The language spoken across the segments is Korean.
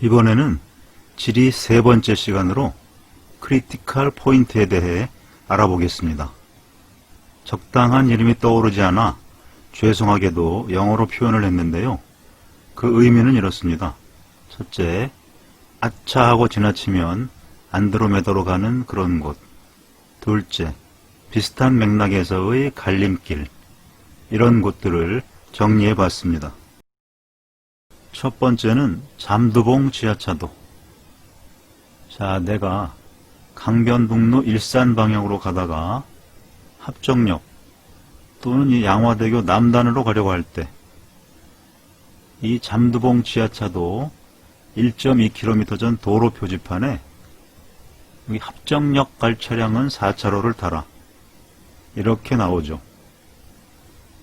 이번에는 지리 세 번째 시간으로 크리티컬 포인트에 대해 알아보겠습니다. 적당한 이름이 떠오르지 않아 죄송하게도 영어로 표현을 했는데요. 그 의미는 이렇습니다. 첫째, 아차 하고 지나치면 안드로메다로 가는 그런 곳. 둘째, 비슷한 맥락에서의 갈림길. 이런 곳들을 정리해 봤습니다. 첫 번째는 잠두봉 지하차도. 자, 내가 강변북로 일산 방향으로 가다가 합정역 또는 이 양화대교 남단으로 가려고 할 때 이 잠두봉 지하차도 1.2km 전 도로 표지판에 여기 합정역 갈 차량은 4차로를 타라. 이렇게 나오죠.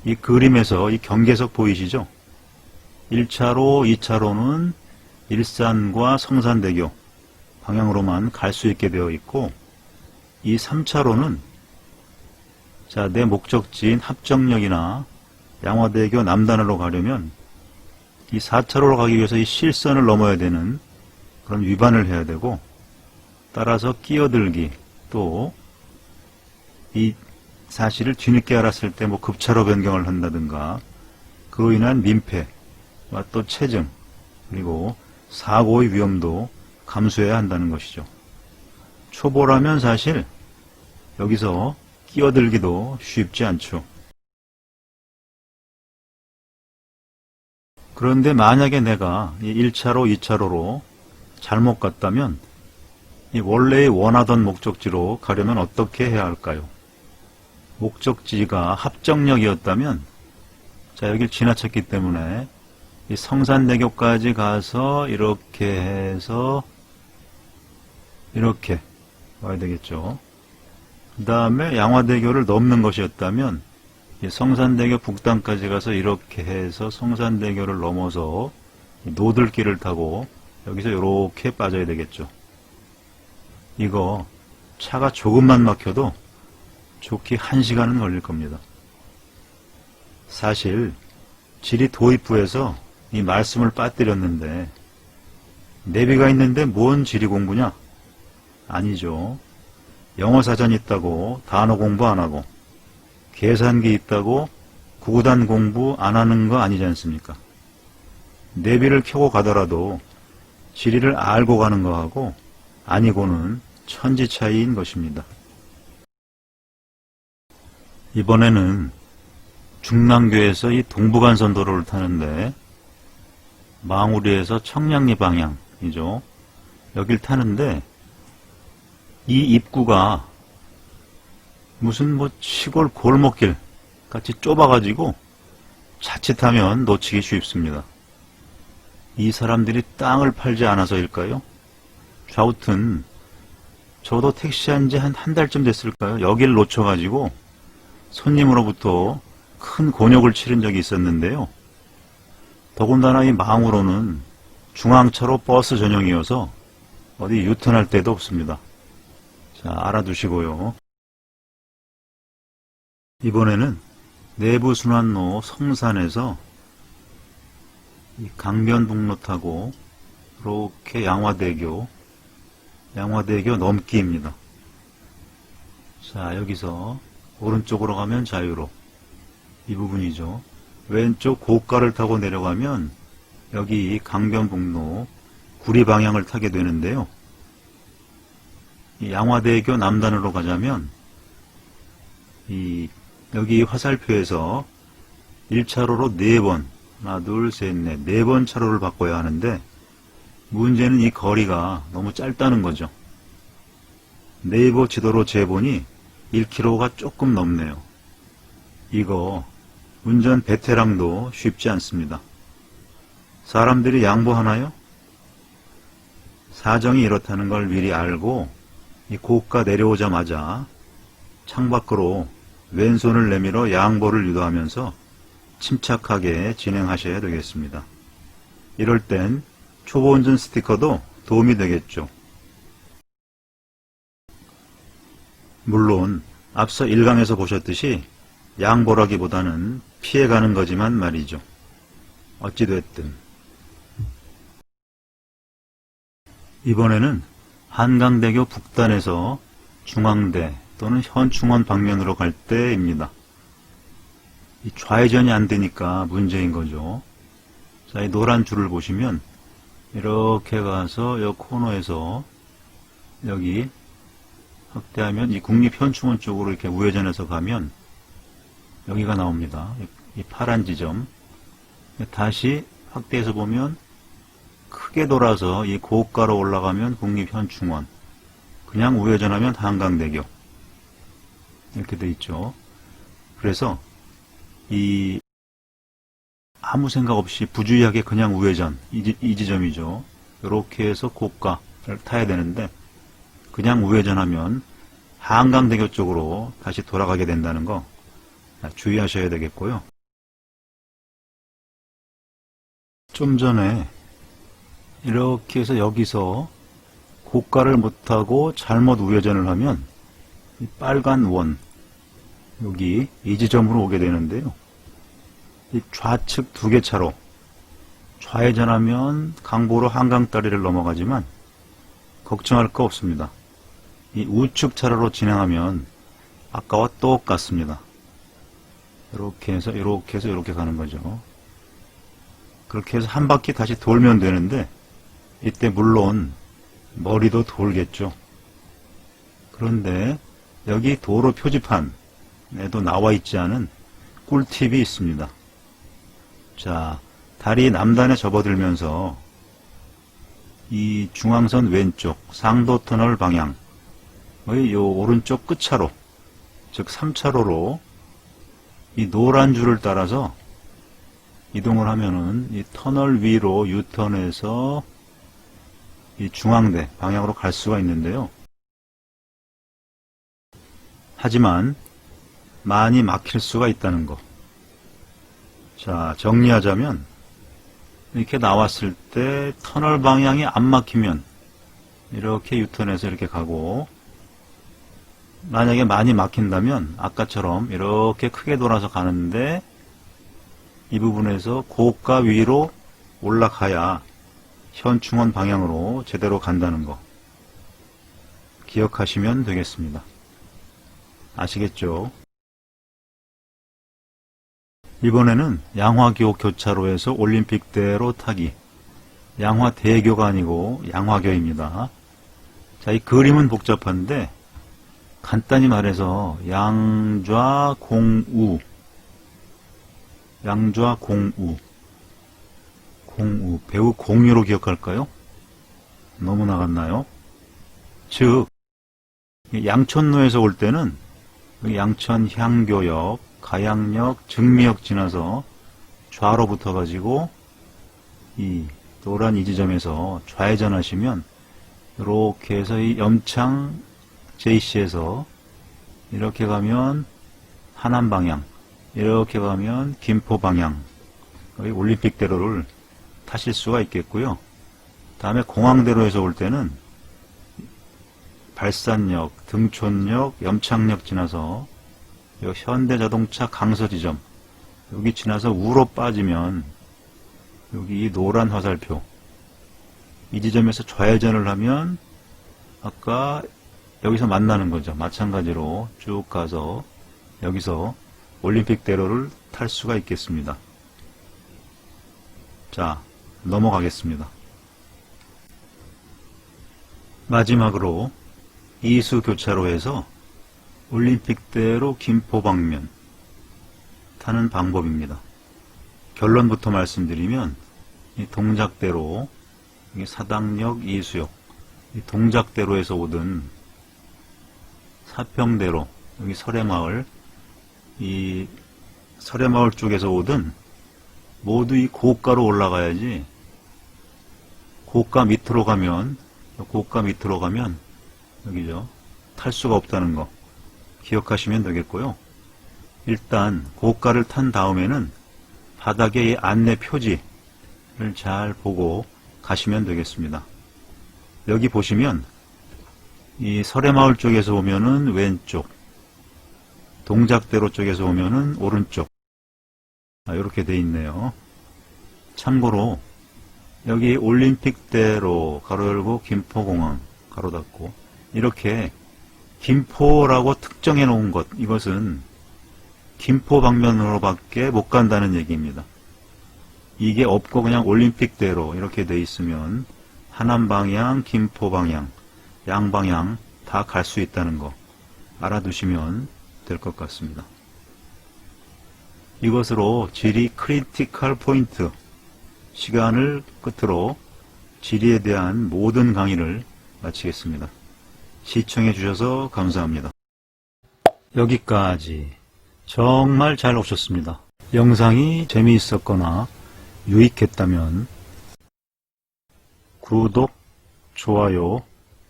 이 그림에서 이 경계석 보이시죠? 1차로, 2차로는 일산과 성산대교 방향으로만 갈 수 있게 되어 있고 이 3차로는 자, 내 목적지인 합정역이나 양화대교 남단으로 가려면 이 4차로로 가기 위해서 이 실선을 넘어야 되는 그런 위반을 해야 되고 따라서 끼어들기 또 이 사실을 뒤늦게 알았을 때 뭐 급차로 변경을 한다든가 그로 인한 민폐와 또 체증 그리고 사고의 위험도 감수해야 한다는 것이죠. 초보라면 사실 여기서 끼어들기도 쉽지 않죠. 그런데 만약에 내가 이 1차로, 2차로로 잘못 갔다면 이 원래의 원하던 목적지로 가려면 어떻게 해야 할까요? 목적지가 합정역이었다면 자 여길 지나쳤기 때문에 이 성산대교까지 가서 이렇게 해서 이렇게 와야 되겠죠. 그 다음에 양화대교를 넘는 것이었다면 이 성산대교 북단까지 가서 이렇게 해서 성산대교를 넘어서 이 노들길을 타고 여기서 이렇게 빠져야 되겠죠. 이거 차가 조금만 막혀도 좋게 한 시간은 걸릴 겁니다. 사실 지리 도입부에서 이 말씀을 빠뜨렸는데 내비가 있는데 뭔 지리 공부냐? 아니죠. 영어 사전 있다고 단어 공부 안 하고 계산기 있다고 구구단 공부 안 하는 거 아니지 않습니까? 내비를 켜고 가더라도 지리를 알고 가는 거하고 아니고는 천지 차이인 것입니다. 이번에는 중랑교에서 이 동부간선도로를 타는데 망우리에서 청량리 방향이죠. 여길 타는데 이 입구가 무슨 뭐 시골 골목길 같이 좁아가지고 자칫하면 놓치기 쉽습니다. 이 사람들이 땅을 팔지 않아서일까요? 좌우튼 저도 택시한 지 한 한 달쯤 됐을까요? 여길 놓쳐가지고 손님으로부터 큰 곤욕을 치른 적이 있었는데요. 더군다나 이 망으로는 중앙차로 버스 전용이어서 어디 유턴할 데도 없습니다. 자, 알아두시고요. 이번에는 내부순환로 성산에서 이 강변북로 타고 이렇게 양화대교, 양화대교 넘기입니다. 자, 여기서 오른쪽으로 가면 자유로 이 부분이죠. 왼쪽 고가를 타고 내려가면 여기 강변북로 구리 방향을 타게 되는데요. 이 양화대교 남단으로 가자면 이 여기 화살표에서 1차로로 4번 하나 둘 셋 넷 네 번 차로를 바꿔야 하는데 문제는 이 거리가 너무 짧다는 거죠. 네이버 지도로 재보니 1km가 조금 넘네요. 이거 운전 베테랑도 쉽지 않습니다. 사람들이 양보하나요? 사정이 이렇다는 걸 미리 알고 이 고가 내려오자마자 창밖으로 왼손을 내밀어 양보를 유도하면서 침착하게 진행하셔야 되겠습니다. 이럴 땐 초보 운전 스티커도 도움이 되겠죠. 물론 앞서 1강에서 보셨듯이 양보라기보다는 피해가는 거지만 말이죠. 어찌됐든 이번에는 한강대교 북단에서 중앙대 또는 현충원 방면으로 갈 때입니다. 이 좌회전이 안 되니까 문제인 거죠. 자, 이 노란 줄을 보시면 이렇게 가서 이 코너에서 여기 확대하면 이 국립현충원 쪽으로 이렇게 우회전해서 가면 여기가 나옵니다. 이- 이 파란 지점. 다시 확대해서 보면 크게 돌아서 이 고가로 올라가면 국립현충원. 그냥 우회전하면 한강대교. 이렇게 돼 있죠. 그래서 이 아무 생각 없이 부주의하게 그냥 우회전 이, 지- 이 지점이죠. 이렇게 해서 고가를 타야 되는데 그냥 우회전하면 한강대교 쪽으로 다시 돌아가게 된다는 거 주의하셔야 되겠고요. 좀 전에 이렇게 해서 여기서 고가를 못하고 잘못 우회전을 하면 이 빨간 원 여기 이 지점으로 오게 되는데요. 이 좌측 두 개 차로 좌회전하면 강보로 한강다리를 넘어가지만 걱정할 거 없습니다. 이 우측 차로로 진행하면 아까와 똑같습니다. 이렇게 해서 이렇게 해서 이렇게 가는 거죠. 그렇게 해서 한 바퀴 다시 돌면 되는데 이때 물론 머리도 돌겠죠. 그런데 여기 도로 표지판에도 나와 있지 않은 꿀팁이 있습니다. 자, 다리 남단에 접어들면서 이 중앙선 왼쪽 상도 터널 방향 의 요 오른쪽 끝차로 즉 3차로로 이 노란 줄을 따라서 이동을 하면은 이 터널 위로 유턴해서 이 중앙대 방향으로 갈 수가 있는데요. 하지만 많이 막힐 수가 있다는 거. 자, 정리하자면 이렇게 나왔을 때 터널 방향이 안 막히면 이렇게 유턴해서 이렇게 가고 만약에 많이 막힌다면 아까처럼 이렇게 크게 돌아서 가는데 이 부분에서 고가 위로 올라가야 현충원 방향으로 제대로 간다는 거 기억하시면 되겠습니다. 아시겠죠? 이번에는 양화교 교차로에서 올림픽대로 타기. 양화대교가 아니고 양화교입니다. 자, 이 그림은 복잡한데 간단히 말해서 양좌 공우 양좌 공우 공우 배우 공유로 기억할까요? 너무 나갔나요? 즉 양천로에서 올 때는 그 양천 향교역, 가양역, 증미역 지나서 좌로 붙어가지고 이 노란 이 지점에서 좌회전하시면 이렇게 해서 이 염창 JC에서 이렇게 가면 하남 방향, 이렇게 가면 김포 방향, 올림픽대로를 타실 수가 있겠고요. 다음에 공항대로에서 올 때는 발산역, 등촌역, 염창역 지나서 요 현대자동차 강서지점 여기 지나서 우로 빠지면 여기 이 노란 화살표 이 지점에서 좌회전을 하면 아까 여기서 만나는 거죠. 마찬가지로 쭉 가서 여기서 올림픽대로를 탈 수가 있겠습니다. 자, 넘어가겠습니다. 마지막으로 이수 교차로에서 올림픽대로 김포 방면 타는 방법입니다. 결론부터 말씀드리면 이 동작대로 이 사당역 이수역 이 동작대로에서 오든 사평대로 여기 설해마을 이 설해마을 쪽에서 오든 모두 이 고가로 올라가야지 고가 밑으로 가면 고가 밑으로 가면 여기죠 탈 수가 없다는 거 기억하시면 되겠고요. 일단 고가를 탄 다음에는 바닥에 이 안내 표지를 잘 보고 가시면 되겠습니다. 여기 보시면 이 설해마을 쪽에서 오면은 왼쪽, 동작대로 쪽에서 오면은 오른쪽. 아, 이렇게 돼 있네요. 참고로 여기 올림픽대로 가로 열고 김포공항 가로 닫고 이렇게 김포라고 특정해 놓은 것 이것은 김포 방면으로밖에 못 간다는 얘기입니다. 이게 없고 그냥 올림픽대로 이렇게 돼 있으면 하남 방향, 김포 방향, 양방향 다 갈 수 있다는 거 알아두시면 될 것 같습니다. 이것으로 지리 크리티컬 포인트 시간을 끝으로 지리에 대한 모든 강의를 마치겠습니다. 시청해 주셔서 감사합니다. 여기까지 정말 잘 오셨습니다. 영상이 재미있었거나 유익했다면 구독, 좋아요,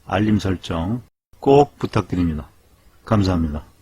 알림 설정 꼭 부탁드립니다. 감사합니다.